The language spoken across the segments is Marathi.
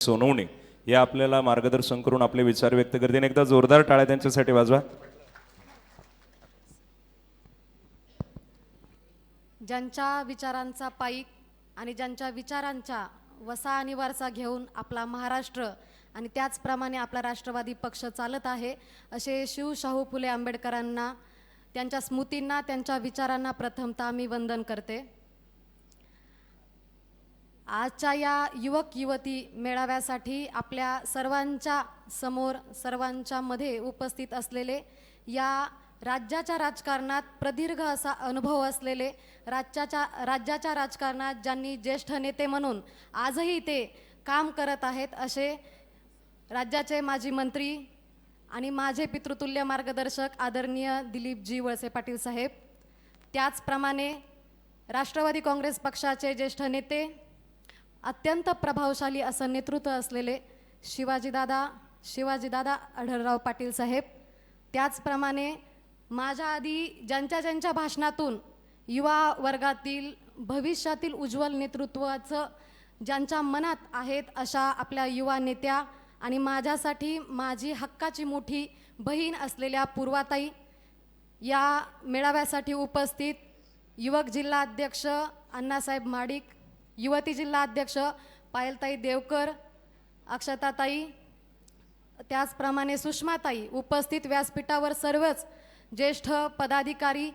सोनवणे या आपल्याला मार्गदर्शन करून आपले विचार व्यक्त करतील. एकदा जोरदार टाळ्या त्यांच्यासाठी वाजवा. ज्यांच्या विचारांचा पाईक आणि ज्यांच्या विचारांचा वसा आणि वारसा घेऊन आपला महाराष्ट्र आणि त्याचप्रमाणे आपला राष्ट्रवादी पक्ष चालत आहे असे शिव शाहू फुले आंबेडकरांना त्यांच्या स्मृतींना त्यांच्या विचारांना प्रथमतः मी वंदन करते. आजच्या या युवक युवती मेळाव्यासाठी आपल्या सर्वांच्या समोर सर्वांच्या मध्ये उपस्थित असलेले या राज्याच्या राजकारणात प्रदीर्घ असा अनुभव असलेले राज्याच्या राज्याच्या राजकारणात ज्यांनी ज्येष्ठ नेते म्हणून आजही ते काम करत आहेत असे राज्याचे माजी मंत्री आणि माझे पितृतुल्य मार्गदर्शक आदरणीय दिलीपजी वळसे पाटील साहेब त्याचप्रमाणे राष्ट्रवादी काँग्रेस पक्षाचे ज्येष्ठ नेते अत्यंत प्रभावशाली असं नेतृत्व असलेले शिवाजीदादा शिवाजीदादा आढळराव पाटील साहेब त्याचप्रमाणे माझ्या आधी ज्यांच्या ज्यांच्या भाषणातून युवा वर्गातील भविष्यातील उज्ज्वल नेतृत्वाचं ज्यांच्या मनात आहेत अशा आपल्या युवा नेत्या आणि माझ्यासाठी माझी हक्काची मोठी बहीण असलेल्या पूर्वाताई या मेळाव्यासाठी उपस्थित युवक जिल्हा अध्यक्ष अण्णासाहेब माडिक युवती जिल्हा अध्यक्ष पायलताई देवकर अक्षताताई त्याचप्रमाणे सुषमाताई उपस्थित व्यासपीठावर सर्वच ज्येष्ठ पदाधिकारी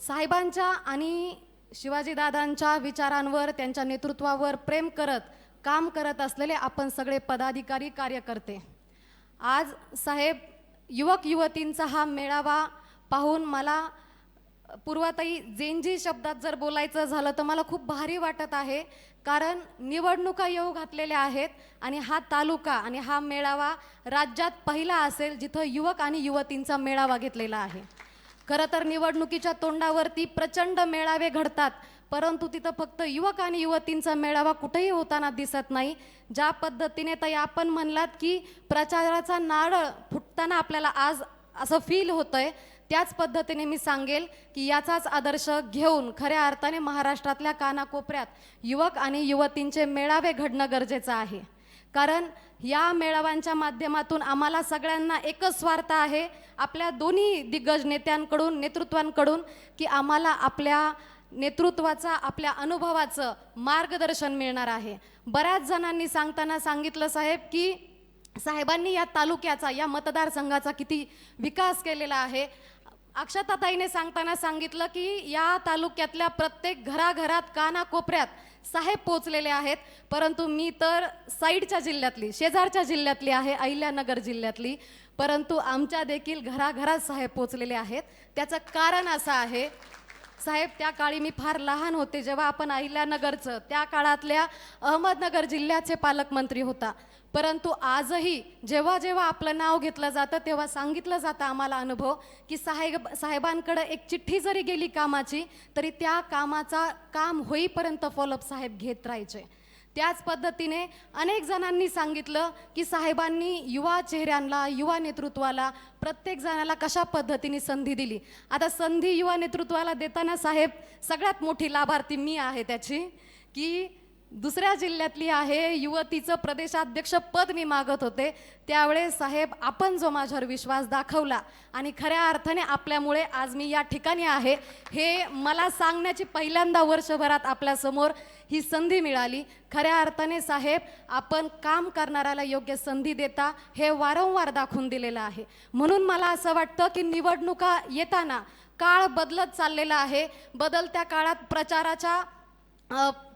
साहेबांच्या आणि शिवाजीदादांच्या विचारांवर त्यांच्या नेतृत्वावर प्रेम करत काम करत असलेले आपण सगळे पदाधिकारी कार्यकर्ते. आज साहेब युवक युवतींचा हा मेळावा पाहून मला पूर्वाताई जेनजी शब्दात जर बोलायचं झालं तर मला खूप भारी वाटत आहे. कारण निवडणुका येऊ घातलेल्या आहेत आणि हा तालुका आणि हा मेळावा राज्यात पहिला असेल जिथं युवक आणि युवतींचा मेळावा घेतलेला आहे. खरं तर निवडणुकीच्या तोंडावरती प्रचंड मेळावे घडतात परंतु तिथं फक्त युवक आणि युवतींचा मेळावा कुठेही होताना दिसत नाही. ज्या पद्धतीने ताई आपण म्हणलात की प्रचाराचा नारळ फुटताना आपल्याला आज असं फील होतं आहे त्याच पद्धतीने मी सांगेल की याचाच आदर्श घेऊन खऱ्या अर्थाने महाराष्ट्रातल्या कानाकोपऱ्यात युवक आणि युवतींचे मेळावे घडणं गरजेचं आहे. कारण या मेळाव्यांच्या माध्यमातून आम्हाला सगळ्यांना एकच स्वार्थ आहे आपल्या दोन्ही दिग्गज नेत्यांकडून नेतृत्वांकडून की आम्हाला आपल्या नेतृत्वाचा आपल्या अनुभवाचं मार्गदर्शन मिळणार आहे. बऱ्याच जणांनी सांगताना सांगितलं साहेब की साहेबांनी या तालुक्याचा या मतदारसंघाचा किती विकास केलेला आहे. अक्षताताईने सांगताना सांगितलं की या तालुक्यातल्या प्रत्येक घराघरात कानाकोपऱ्यात साहेब पोचलेले आहेत. परंतु मी तर साईडच्या जिल्ह्यातली शेजारच्या जिल्ह्यातली आहे अहिल्यानगर जिल्ह्यातली. परंतु आमच्या देखील घराघरात साहेब पोचलेले आहेत. त्याचं कारण असं आहे साहेब त्या काळी मी फार लहान होते जेव्हा आपण अहिल्यानगरचं त्या काळातल्या अहमदनगर जिल्ह्याचे पालकमंत्री होता. परंतु आजही जेव्हा जेव्हा आपलं नाव घेतलं जातं तेव्हा सांगितलं जातं आम्हाला अनुभव की साहेब साहेबांकडं एक चिठ्ठी जरी गेली कामाची तरी त्या कामाचा काम होईपर्यंत फॉलोअप साहेब घेत राहायचे. त्याच पद्धतीने अनेक जणांनी सांगितलं की साहेबांनी युवा चेहऱ्यांना युवा नेतृत्वाला प्रत्येक जणाला कशा पद्धतीने संधी दिली? आता संधी युवा नेतृत्वाला देताना साहेब सगळ्यात मोठी लाभार्थी मी आहे त्याची की दुसऱ्या जिल्ह्यातली आहे युवतीचं प्रदेशाध्यक्ष पद मी मागत होते त्यावेळेस साहेब आपण जो माझ्यावर विश्वास दाखवला आणि खऱ्या अर्थाने आपल्यामुळे आज मी या ठिकाणी आहे हे मला सांगण्याची पहिल्यांदा वर्षभरात आपल्यासमोर ही संधी मिळाली. खऱ्या अर्थाने साहेब आपण काम करणाऱ्याला योग्य संधी देता हे वारंवार दाखवून दिलेलं आहे. म्हणून मला असं वाटतं की निवडणुका येताना काळ बदलत चाललेला आहे. बदलत्या काळात प्रचाराच्या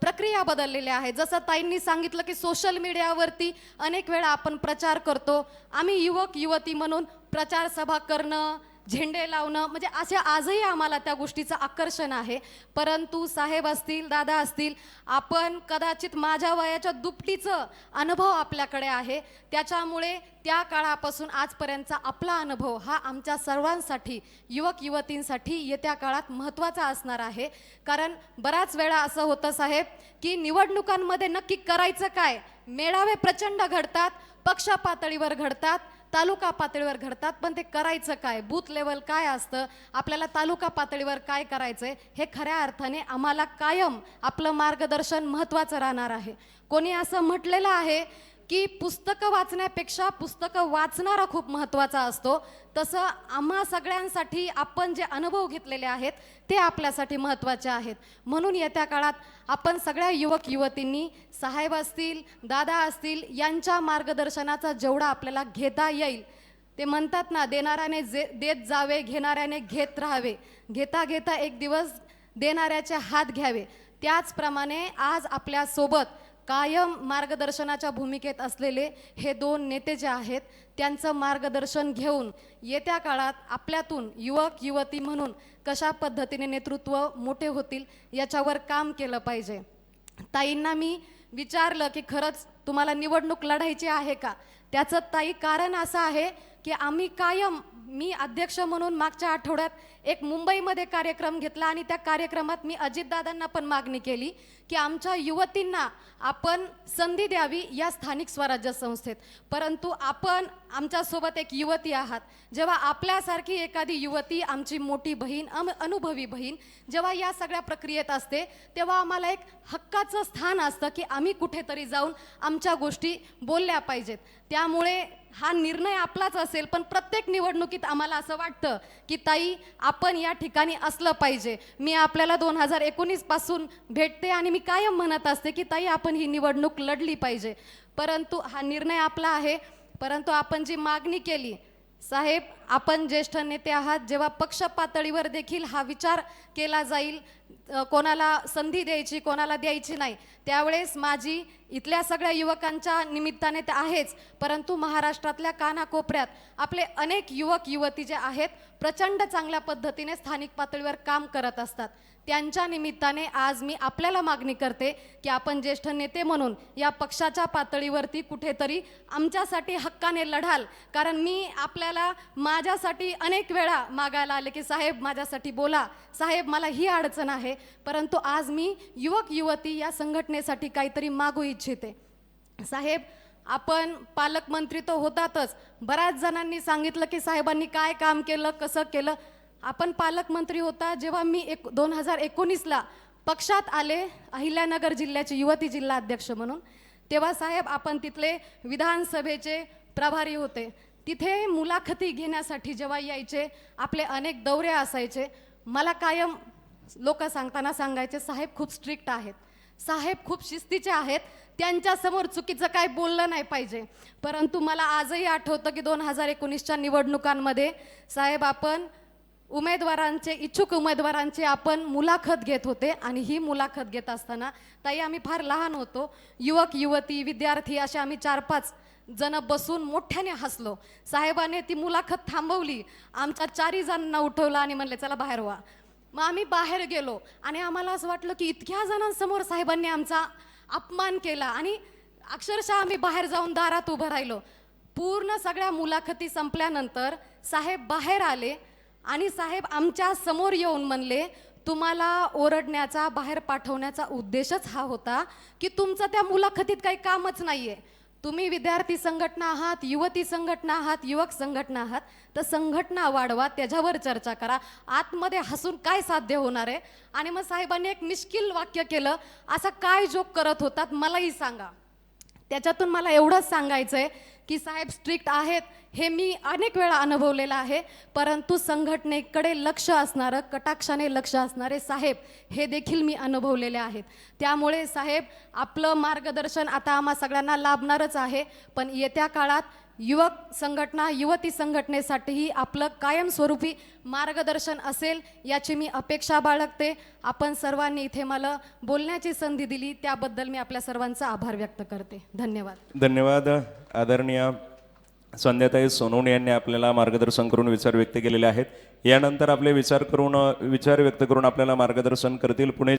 प्रक्रिया बदललेल्या आहे जसं ताईंनी सांगितलं की सोशल मीडियावरती अनेक वेळा आपण प्रचार करतो. आम्ही युवक युवती म्हणून प्रचार सभा करणं झेंडे लावणं म्हणजे असे आजही आम्हाला त्या गोष्टीचं आकर्षण आहे. परंतु साहेब असतील दादा असतील आपण कदाचित माझ्या वयाच्या दुपटीचं अनुभव आपल्याकडे आहे. त्याच्यामुळे त्या काळापासून आजपर्यंतचा आपला अनुभव हा आमच्या सर्वांसाठी युवक युवतींसाठी येत्या काळात महत्त्वाचा असणार आहे. कारण बराच वेळा असं होतं साहेब की निवडणुकांमध्ये नक्की करायचं काय? मेळावे प्रचंड घडतात पक्ष पातळीवर घडतात तालुका पातळीवर घडतात पण ते करायचं काय? बूथ लेवल काय असतं? आपल्याला तालुका पातळीवर काय करायचं हे खऱ्या अर्थाने आम्हाला कायम आपलं मार्गदर्शन महत्त्वाचं राहणार आहे. कोणी असं म्हटलेलं आहे की पुस्तकं वाचण्यापेक्षा पुस्तकं वाचणारा खूप महत्त्वाचा असतो. तसं आम्हा सगळ्यांसाठी आपण जे अनुभव घेतलेले आहेत ते आपल्यासाठी महत्त्वाचे आहेत. म्हणून येत्या काळात आपण सगळ्या युवक युवतींनी साहेब असतील दादा असतील यांच्या मार्गदर्शनाचा जेवढा आपल्याला घेता येईल ते म्हणतात ना देणाऱ्याने जे देत जावे घेणाऱ्याने घेत राहावे. घेता घेता एक दिवस देणाऱ्याचे हात घ्यावे. त्याचप्रमाणे आज आपल्यासोबत कायम मार्गदर्शनाच्या भूमिकेत असलेले हे दोन नेते जे आहेत त्यांचं मार्गदर्शन घेऊन येत्या काळात आपल्यातून युवक युवती म्हणून कशा पद्धतीने नेतृत्व मोठे होतील याच्यावर काम केलं पाहिजे. ताईंना मी विचारलं की खरंच तुम्हाला निवडणूक लढायची आहे का? त्याचं ताई कारण असं आहे की आम्ही कायम मी अध्यक्ष म्हणून मागच्या आठवड्यात एक मुंबईमध्ये कार्यक्रम घेतला आणि त्या कार्यक्रमात मी अजितदादांना पण मागणी केली की आमच्या युवतींना आपण संधी द्यावी या स्थानिक स्वराज्य संस्थेत. परंतु आपण आमच्यासोबत एक युवती आहात. जेव्हा आपल्यासारखी एखादी युवती आमची मोठी बहीण अम अनुभवी बहीण जेव्हा या सगळ्या प्रक्रियेत असते तेव्हा आम्हाला एक हक्काचं स्थान असतं की आम्ही कुठेतरी जाऊन आमच्या गोष्टी बोलल्या पाहिजेत. त्यामुळे हा निर्णय आपलाच असेल पण प्रत्येक निवडणुकीत आम्हाला असं वाटतं की ताई आपण या ठिकाणी असलं पाहिजे. मी आपल्याला दोन हजार एकोणीसपासून भेटते आणि मी कायम म्हणत असते की ताई आपण ही निवडणूक लढली पाहिजे. परंतु हा निर्णय आपला आहे. परंतु आपण जी मागणी केली साहेब आपण ज्येष्ठ नेते आहात जेव्हा पक्ष पातळीवर देखील हा विचार केला जाईल कोणाला संधी द्यायची कोणाला द्यायची नाही त्यावेळेस माझी इथल्या सगळ्या युवकांच्या निमित्ताने ते आहेच. परंतु महाराष्ट्रातल्या कानाकोपऱ्यात आपले अनेक युवक युवती जे आहेत प्रचंड चांगल्या पद्धतीने स्थानिक पातळीवर काम करत असतात. त्यांच्या निमित्ताने आज मी आपल्याला मागणी करते की आपण ज्येष्ठ नेते म्हणून या पक्षाच्या पातळीवरती कुठेतरी आमच्यासाठी हक्काने लढाल. कारण मी आपल्याला माझ्यासाठी अनेक वेळा मागायला आले की साहेब माझ्यासाठी बोला. साहेब मला ही अडचण आहे. परंतु आज मी युवक युवती या संघटनेसाठी काहीतरी मागू इच्छिते. साहेब आपण पालकमंत्री तर होतातच. बऱ्याच जणांनी सांगितलं की साहेबांनी काय काम केलं कसं केलं. आपण पालकमंत्री होता जेव्हा मी एक दोन हजार एकोणीसला पक्षात आले अहिल्यानगर जिल्ह्याचे युवती जिल्हा अध्यक्ष म्हणून. तेव्हा साहेब आपण तिथले विधानसभेचे प्रभारी होते. तिथे मुलाखती घेण्यासाठी जेव्हा यायचे आपले अनेक दौरे असायचे. मला कायम लोक सांगताना सांगायचे साहेब खूप स्ट्रिक्ट आहेत. साहेब खूप शिस्तीचे आहेत. त्यांच्यासमोर चुकीचं काय बोललं नाही पाहिजे. परंतु मला आजही आठवतं की दोन हजार एकोणीसच्या निवडणुकांमध्ये साहेब आपण उमेदवारांचे इच्छुक उमेदवारांचे आपण मुलाखत घेत होते आणि ही मुलाखत घेत असताना ताई आम्ही फार लहान होतो. युवक युवती विद्यार्थी असे आम्ही चार पाच जण बसून मोठ्याने हसलो. साहेबाने ती मुलाखत थांबवली. आमच्या चारही जणांना उठवलं आणि म्हणले चला बाहेर व्हा. मग आम्ही बाहेर गेलो आणि आम्हाला असं वाटलं की इतक्या जणांसमोर साहेबांनी आमचा अपमान केला आणि अक्षरशः आम्ही बाहेर जाऊन दारात उभं राहिलो. पूर्ण सगळ्या मुलाखती संपल्यानंतर साहेब बाहेर आले आणि साहेब आमच्यासमोर येऊन म्हणले तुम्हाला ओरडण्याचा बाहेर पाठवण्याचा उद्देशच हा होता की तुमचं त्या मुलाखतीत काही कामच नाही आहे तुम्ही विद्यार्थी संघटना आहात युवती संघटना आहात युवक संघटना आहात तर संघटना वाढवा त्याच्यावर चर्चा करा. आतमध्ये हसून काय साध्य होणार आहे? आणि मग साहेबांनी एक मिश्किल वाक्य केलं असं काय जोक करत होतात मलाही सांगा. त्याच्यातून मला एवढंच सांगायचं आहे की साहेब स्ट्रिक्ट आहेत हे मी अनेक वेळा अनुभवलेलं आहे. परंतु संघटनेकडे लक्ष असणारं कटाक्षाने लक्ष असणारे साहेब हे देखील मी अनुभवलेले आहेत. त्यामुळे साहेब आपलं मार्गदर्शन आता आम्हा सगळ्यांना लाभणारच आहे. पण येत्या काळात युवक संघटना युवती संघटनेसाठीही आपलं कायमस्वरूपी मार्गदर्शन असेल याची मी अपेक्षा बाळगते. आपण सर्वांनी इथे मला बोलण्याची संधी दिली त्याबद्दल मी आपल्या सर्वांचा आभार व्यक्त करते. धन्यवाद. धन्यवाद. आदरणीय संध्याताई सोनवणे यांनी आपल्याला मार्गदर्शन करून विचार व्यक्त केलेले आहेत. यानंतर आपले विचार करून विचार व्यक्त करून आपल्याला मार्गदर्शन करतील पुणे